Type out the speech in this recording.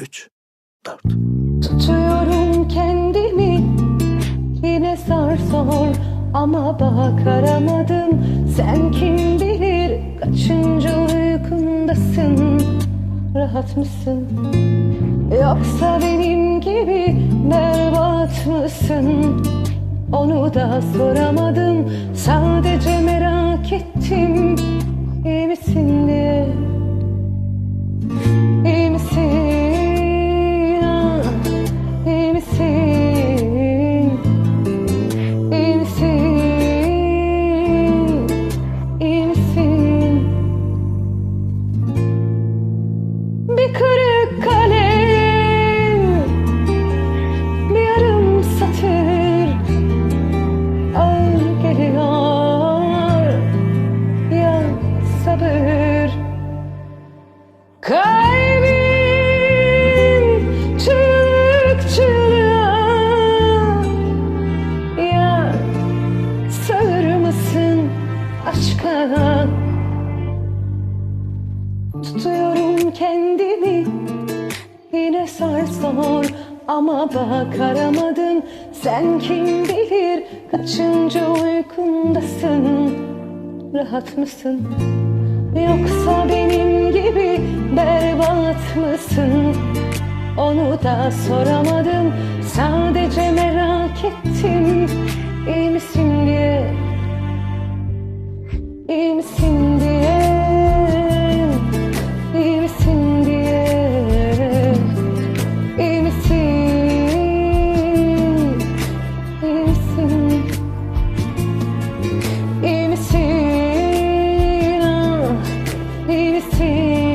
üç, dört. Tutuyorum kendimi yine zar zor. Ama bakaramadım Sen kim bilir? Kaçıncı uykundasın? Rahat mısın? Yoksa benim gibi berbat mısın? Onu da soramadım sadece merak ettim misin? İyi misin? Bir kırık kalem Bir yarım satır Ağır geliyor Ya sabır Kalbim aşka Tutuyorum kendimi yine sarsor ama bakaramadım Sen kim bilir? Kaçıncı uykundasın? Rahat mısın? Yoksa benim gibi berbat mısın? Onu da soramadım Sadece merak ettim. İyi misin diye misin diye İyi misin diye İyi misin İyi misin İyi misin? İyi misin?